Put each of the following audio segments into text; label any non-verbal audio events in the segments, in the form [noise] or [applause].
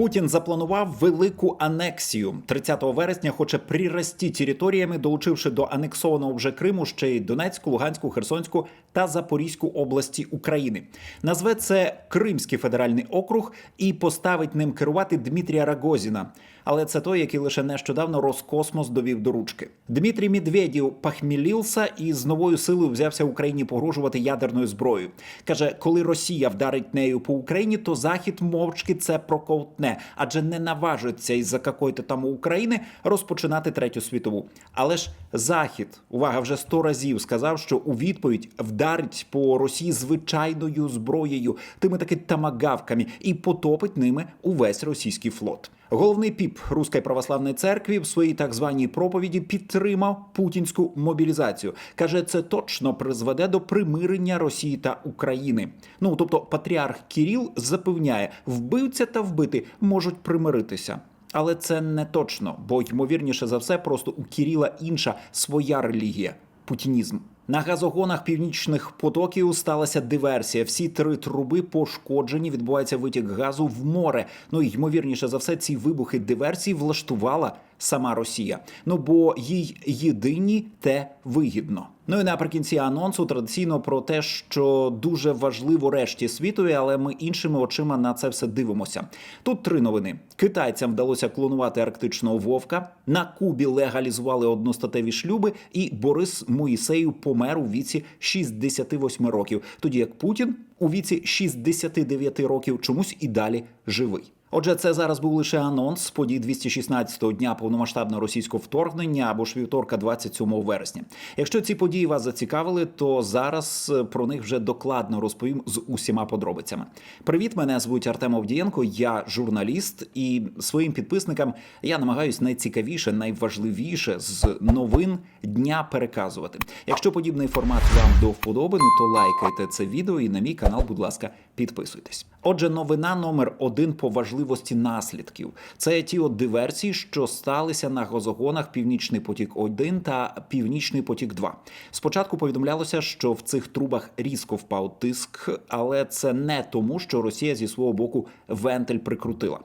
Путін запланував велику анексію 30 вересня. Хоче прирасти територіями, долучивши до анексованого вже Криму ще й Донецьку, Луганську, Херсонську та Запорізьку області України. Назве це Кримський федеральний округ і поставить ним керувати Дмитрія Рагозіна. Але це той, який лише нещодавно Роскосмос довів до ручки. Дмитрій Медведєв похмілівся і з новою силою взявся Україні погрожувати ядерною зброєю. каже, коли Росія вдарить нею по Україні, то Захід мовчки це проковтне, адже не наважиться із-за какої-то там України розпочинати третю світову. Але ж Захід, увага, вже сто разів сказав, що у відповідь вдарить по Росії звичайною зброєю, тими таки тамагавками, і потопить ними увесь російський флот. Головний піп Руської православної церкви в своїй так званій проповіді підтримав путінську мобілізацію. каже, це точно призведе до примирення Росії та України. Ну тобто, патріарх Кіріл запевняє, вбивця та вбити можуть примиритися. Але це не точно, бо ймовірніше за все, просто у Кіріла інша своя релігія путінізм. На газогонах північних потоків сталася диверсія. Всі три труби пошкоджені. Відбувається витік газу в море. Ну ймовірніше за все, ці вибухи диверсії влаштувала сама Росія. Ну бо їй єдині те вигідно. Ну і наприкінці анонсу традиційно про те, що дуже важливо решті світові, але ми іншими очима на це все дивимося. Тут три новини: китайцям вдалося клонувати арктичного вовка. На Кубі легалізували одностатеві шлюби, і Борис Моїсеєв помер у віці 68 років, тоді як Путін у віці 69 років чомусь і далі живий. Отже, це зараз був лише анонс подій 216-го дня повномасштабного російського вторгнення або ж вівторка, 27 вересня. Якщо ці події вас зацікавили, то зараз е, про них вже докладно розповім з усіма подробицями. Привіт, мене звуть Артем Овдієнко, я журналіст, і своїм підписникам я намагаюсь найцікавіше, найважливіше з новин дня переказувати. Якщо подібний формат вам до вподоби, ну то лайкайте це відео і на мій канал, будь ласка, підписуйтесь. Отже, новина номер один по важливості наслідків. Це ті от диверсії, що сталися на газогонах Північний потік 1 та Північний потік 2 Спочатку повідомлялося, що в цих трубах різко впав тиск, але це не тому, що Росія зі свого боку вентиль прикрутила.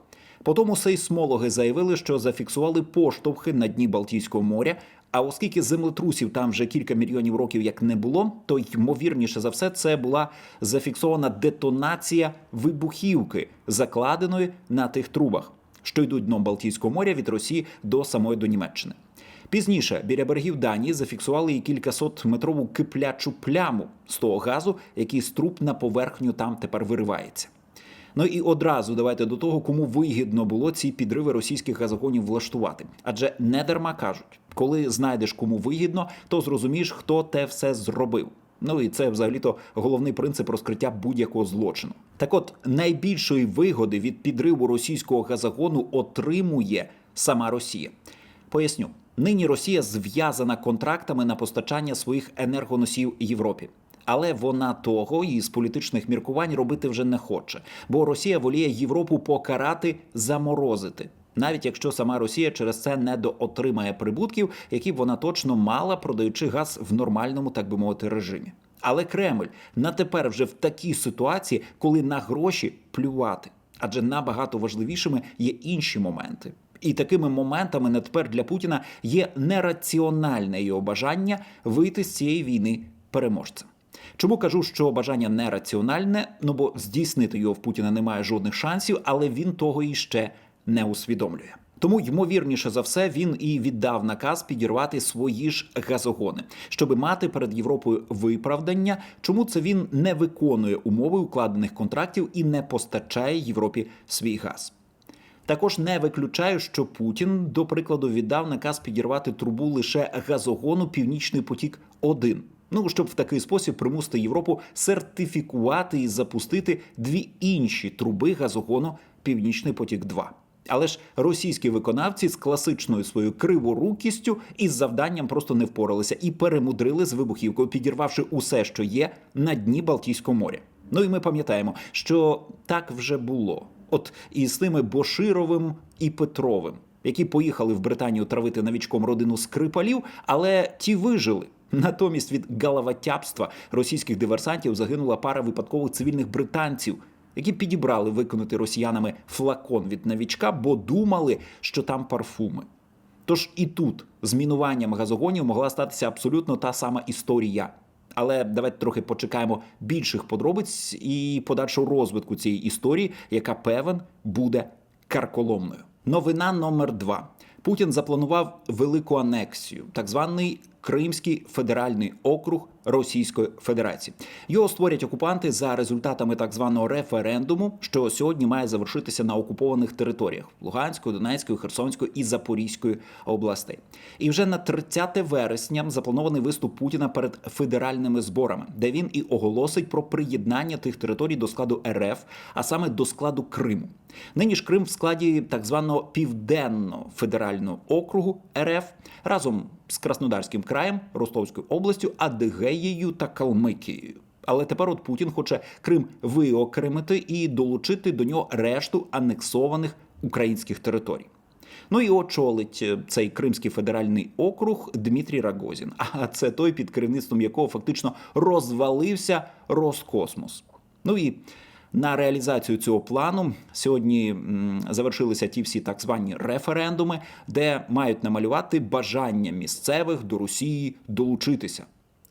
Потому сейсмологи заявили, що зафіксували поштовхи на дні Балтійського моря. А оскільки землетрусів там вже кілька мільйонів років як не було, то ймовірніше за все це була зафіксована детонація вибухівки, закладеної на тих трубах, що йдуть дном Балтійського моря від Росії до самої до Німеччини. Пізніше біля берегів Данії зафіксували і кількасотметрову киплячу пляму з того газу, який з труб на поверхню там тепер виривається. Ну і одразу давайте до того, кому вигідно було ці підриви російських газогонів влаштувати. Адже не дарма кажуть, коли знайдеш кому вигідно, то зрозумієш, хто те все зробив. Ну і це взагалі-то головний принцип розкриття будь-якого злочину. Так от найбільшої вигоди від підриву російського газогону отримує сама Росія. Поясню. Нині Росія зв'язана контрактами на постачання своїх енергоносіїв Європі. Але вона того і з політичних міркувань робити вже не хоче, бо Росія воліє Європу покарати, заморозити. Навіть якщо сама Росія через це недоотримає прибутків, які б вона точно мала, продаючи газ в нормальному, так би мовити, режимі. Але Кремль на тепер вже в такій ситуації, коли на гроші плювати, адже набагато важливішими є інші моменти. І такими моментами на тепер для Путіна є нераціональне його бажання вийти з цієї війни переможцем. Чому кажу, що бажання нераціональне? Ну бо здійснити його в Путіна немає жодних шансів, але він того іще не усвідомлює. Тому ймовірніше за все він і віддав наказ підірвати свої ж газогони, щоб мати перед Європою виправдання, чому це він не виконує умови укладених контрактів і не постачає Європі свій газ. Також не виключаю, що Путін, до прикладу, віддав наказ підірвати трубу лише газогону Північний потік 1 Ну щоб в такий спосіб примусити Європу сертифікувати і запустити дві інші труби газогону Північний потік 2 але ж російські виконавці з класичною своєю криворукістю із завданням просто не впоралися і перемудрили з вибухівкою, підірвавши усе, що є на дні Балтійського моря. Ну і ми пам'ятаємо, що так вже було. От із тими Бошировим і Петровим, які поїхали в Британію травити новічком родину Скрипалів, але ті вижили. Натомість від галаватябства російських диверсантів загинула пара випадкових цивільних британців. які підібрали виконати росіянами флакон від новічка, бо думали, що там парфуми. Тож і тут з мінуванням газогонів могла статися абсолютно та сама історія. Але давайте трохи почекаємо більших подробиць і подальшого розвитку цієї історії, яка певен буде карколомною. Новина номер два. Путін запланував велику анексію, так званий Кримський федеральний округ Російської Федерації. Його створять окупанти за результатами так званого референдуму, що сьогодні має завершитися на окупованих територіях Луганської, Донецької, Херсонської і Запорізької областей. І вже на 30 вересня запланований виступ Путіна перед федеральними зборами, де він і оголосить про приєднання тих територій до складу РФ, а саме до складу Криму. Нині ж Крим в складі так званого південного федерального округу РФ разом з Краснодарським краєм, Ростовською областю, Адигеєю та Калмикією. Але тепер от Путін хоче Крим виокремити і долучити до нього решту анексованих українських територій. Ну і очолить е, цей Кримський федеральний округ Дмитрій Рагозін. [laughs] А це той, під керівництвом якого фактично розвалився Роскосмос. Ну і на реалізацію цього плану сьогодні завершилися ті всі так звані референдуми, де мають намалювати бажання місцевих до Росії долучитися.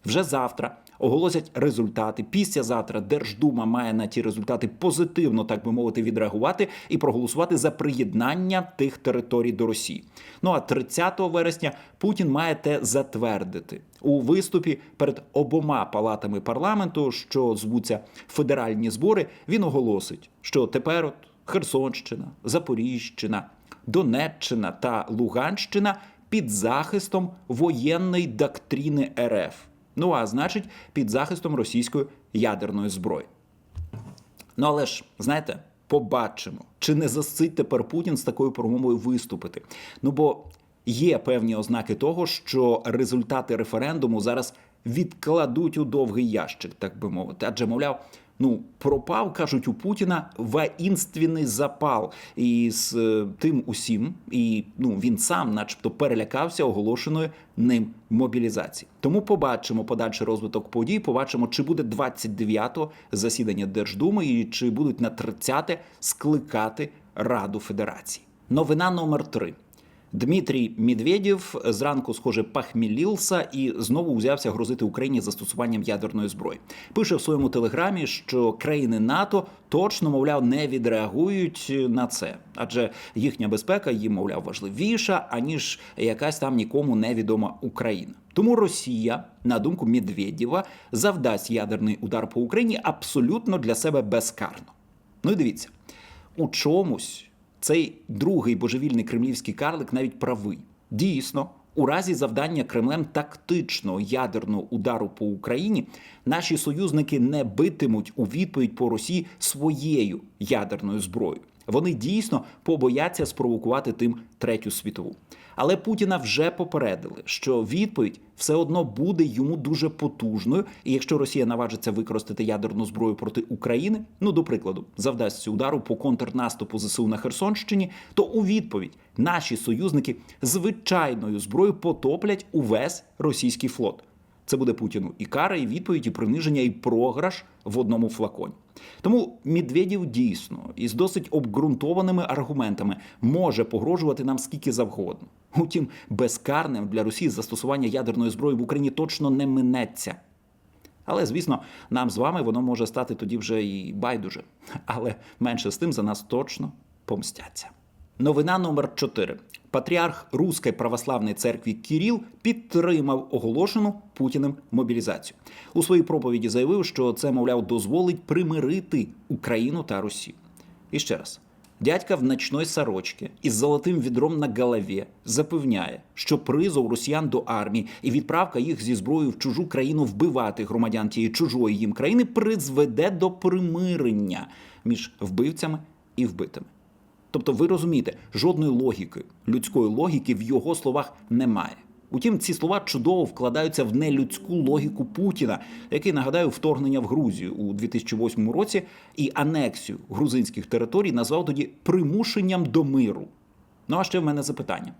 Вже завтра оголосять результати. Післязавтра Держдума має на ті результати позитивно, так би мовити, відреагувати і проголосувати за приєднання тих територій до Росії. Ну а 30 вересня Путін має те затвердити у виступі перед обома палатами парламенту, що звуться федеральні збори. Він оголосить, що тепер от Херсонщина, Запоріжщина, Донеччина та Луганщина під захистом воєнної доктрини РФ. Ну а значить, під захистом російської ядерної зброї. Ну але ж, знаєте, побачимо, чи не засить тепер Путін з такою промовою виступити. Ну бо є певні ознаки того, що результати референдуму зараз відкладуть у довгий ящик, так би мовити. Адже, мовляв, ну пропав, кажуть у Путіна воїнственний запал. І з е, тим усім, і ну він сам, начебто, перелякався оголошеною ним мобілізації. Тому побачимо подальший розвиток подій. Побачимо, чи буде 29-го засідання Держдуми, і чи будуть на 30-те скликати Раду Федерації. Новина номер 3 Дмитрій Медведєв зранку, схоже, пахмілівся і знову взявся грозити Україні застосуванням ядерної зброї. Пише в своєму телеграмі, що країни НАТО точно, мовляв, не відреагують на це, адже їхня безпека їм, мовляв, важливіша аніж якась там нікому невідома Україна. Тому Росія, на думку Медведєва, завдасть ядерний удар по Україні абсолютно для себе безкарно. Ну і дивіться, у чомусь цей другий божевільний кремлівський карлик навіть правий. Дійсно, у разі завдання Кремлем тактичного ядерного удару по Україні наші союзники не битимуть у відповідь по Росії своєю ядерною зброєю. Вони дійсно побояться спровокувати тим третю світову. Але Путіна вже попередили, що відповідь все одно буде йому дуже потужною. І якщо Росія наважиться використати ядерну зброю проти України, ну до прикладу, завдасться удару по контрнаступу ЗСУ на Херсонщині, то у відповідь наші союзники звичайною зброєю потоплять увесь російський флот. Це буде Путіну і кара, і відповідь, і приниження, і програш в одному флаконі. Тому Медведєв дійсно із досить обґрунтованими аргументами може погрожувати нам скільки завгодно. Утім, безкарним для Росії застосування ядерної зброї в Україні точно не минеться. Але, звісно, нам з вами воно може стати тоді вже і байдуже. Але менше з тим за нас точно помстяться. Новина номер 4. Патріарх Руської православної церкви Кіріл підтримав оголошену Путіним мобілізацію. У своїй проповіді заявив, що це, мовляв, дозволить примирити Україну та Росію. І ще раз. Дядька в ночной сорочці із золотим відром на голові запевняє, що призов росіян до армії і відправка їх зі зброєю в чужу країну вбивати громадян тієї чужої їм країни призведе до примирення між вбивцями і вбитими. Тобто, ви розумієте, жодної логіки, людської логіки в його словах немає. Утім, ці слова чудово вкладаються в нелюдську логіку Путіна, який нагадаю вторгнення в Грузію у 2008 році і анексію грузинських територій назвав тоді примушенням до миру. Ну а ще в мене запитання: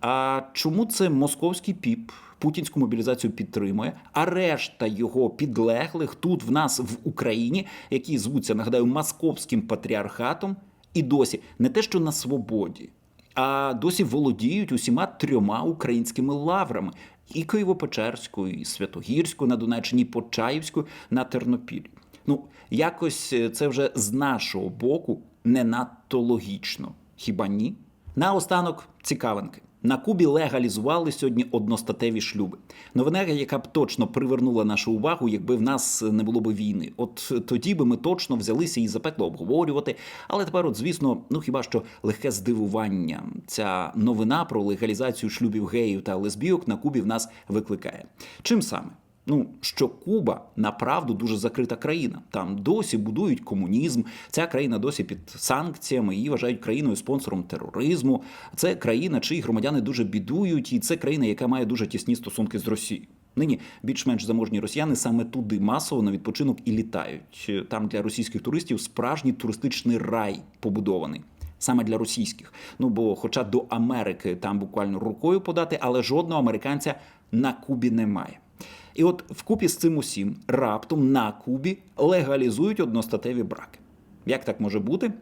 А чому це московський піп путінську мобілізацію підтримує, а решта його підлеглих тут в нас в Україні, які звуться, нагадаю, московським патріархатом, і досі не те, що на свободі, а досі володіють усіма трьома українськими лаврами: і Києво-Печерською, і Святогірську на Донеччині, і Почаївську на Тернопіль. Ну, якось е, це вже з нашого боку не надто логічно. Хіба ні? Наостанок цікавинки. На Кубі легалізували сьогодні одностатеві шлюби. Новина, яка б точно привернула нашу увагу, якби в нас не було б війни. От тоді би ми точно взялися і запекло обговорювати. Але тепер, от звісно, ну хіба що легке здивування. Ця новина про легалізацію шлюбів геїв та лесбійок на Кубі в нас викликає. Чим саме? Ну, що Куба направду дуже закрита країна. Там досі будують комунізм. Ця країна досі під санкціями. Її вважають країною спонсором тероризму. Це країна, чиї громадяни дуже бідують, і це країна, яка має дуже тісні стосунки з Росією. Нині більш-менш заможні росіяни саме туди масово на відпочинок і літають. Там для російських туристів справжній туристичний рай побудований. Саме для російських. Ну бо, хоча до Америки там буквально рукою подати, але жодного американця на Кубі немає. І от вкупі з цим усім раптом на Кубі легалізують одностатеві браки. Як так може бути?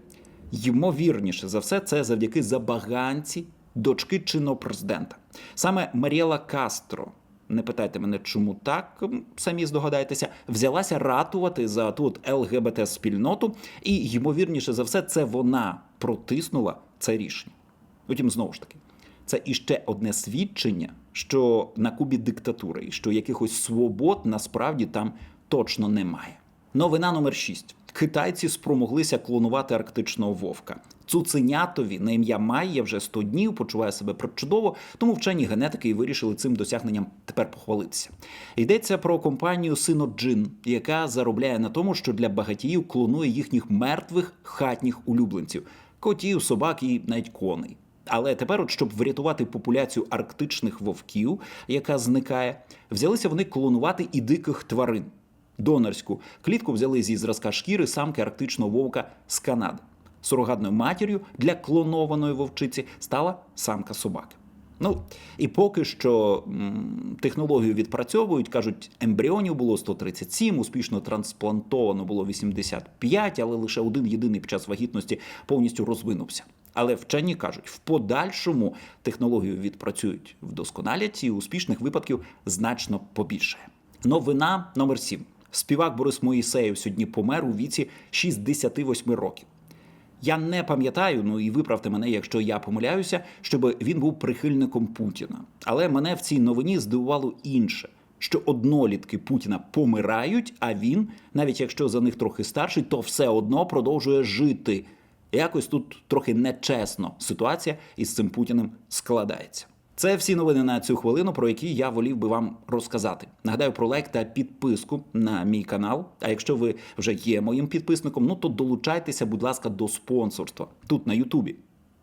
Ймовірніше за все, це завдяки забаганці дочки чинного президента. Саме Маріела Кастро, не питайте мене, чому так, самі здогадайтеся, взялася ратувати за тут ЛГБТ спільноту, і ймовірніше за все, це вона протиснула це рішення. Утім, знову ж таки, це іще одне свідчення, що на Кубі диктатура і що якихось свобод насправді там точно немає. Новина номер 6. Китайці спромоглися клонувати арктичного вовка. Цуценятові на ім'я Майя вже 100 днів почуває себе причудово, тому вчені генетики і вирішили цим досягненням тепер похвалитися. Йдеться про компанію Synogen, яка заробляє на тому, що для багатіїв клонує їхніх мертвих хатніх улюбленців котів, собак і навіть коней. Але тепер, от щоб врятувати популяцію арктичних вовків, яка зникає, взялися вони клонувати і диких тварин. Донорську клітку взяли зі зразка шкіри самки арктичного вовка з Канади. Сурогатною матір'ю для клонованої вовчиці стала самка собаки. Ну і поки що технологію відпрацьовують, кажуть, ембріонів було 137, успішно трансплантовано було 85, але лише один єдиний під час вагітності повністю розвинувся. Але вчені кажуть, в подальшому технологію відпрацюють, вдосконалять і успішних випадків значно побільшає. Новина номер 7. Співак Борис Моїсеєв сьогодні помер у віці 68 років. Я не пам'ятаю, ну і виправте мене, якщо я помиляюся, щоб він був прихильником Путіна. Але мене в цій новині здивувало інше. Що однолітки Путіна помирають, а він, навіть якщо за них трохи старший, то все одно продовжує жити. Якось тут трохи нечесно ситуація із цим Путіним складається. Це всі новини на цю хвилину, про які я волів би вам розказати. Нагадаю про лайк та підписку на мій канал. А якщо ви вже є моїм підписником, ну то долучайтеся, будь ласка, до спонсорства тут на Ютубі.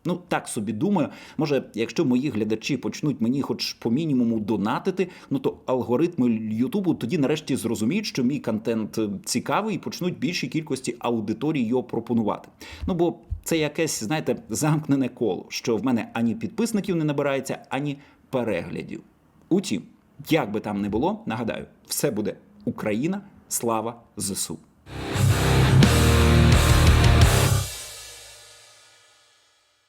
Ну так собі думаю, може, якщо мої глядачі почнуть мені, хоч по мінімуму, донатити, ну то алгоритми Ютубу тоді нарешті зрозуміють, що мій контент е, цікавий і почнуть більшій кількості аудиторії його пропонувати. Ну бо це якесь, знаєте, замкнене коло, що в мене ані підписників не набирається, ані переглядів. Утім, як би там не було, нагадаю, все буде Україна, слава ЗСУ.